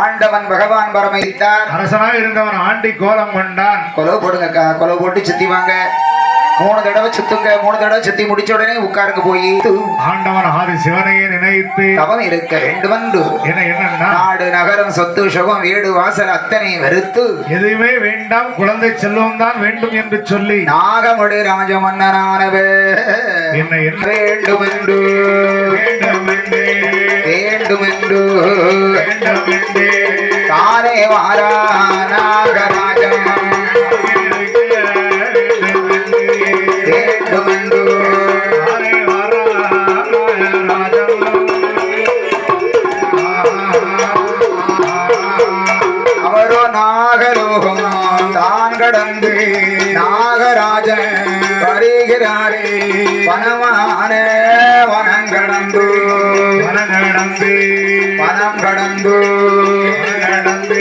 ஆண்டவன் பகவான் பரமைத்தார் அரசனாக இருந்தவன் ஆண்டி கோலம் கொண்டான். கொலவு போடுங்கக்கா கொலவு போட்டு சுத்தி வாங்க. மூணு தடவை சுத்துங்க மூணு தடவை சுத்தி முடிச்ச உடனே உட்காருங்க போய். ஆண்டவன் ஆதி சிவனையே நினைத்து தவம் இருக்க வேண்டுமென்று என்ன என்னன்னா? நாடு நகரம் சொத்து சுகம் வீடு வாசல் அத்தனை வெறுத்து. எதுவுமே வேண்டாம் குழந்தை செல்வம் தான் வேண்டும் என்று சொல்லி. நாகமுடி ராஜமன்னனானவர் என்ன என்ன வேண்டுமென்று வேண்டுமென்றே, வேண்டுமென்று வேண்டுமென்றே, தானே வாரா நாகராஜன் வேண்டுமென்றே, வேண்டுமென்று தானே வராய் ராஜன். அவரோ நாகலோகம் தான் கடந்து நாகராஜன் வருகிறாரே வனமான வனங்கடந்து வனங்கடந்து நடந்து நடந்து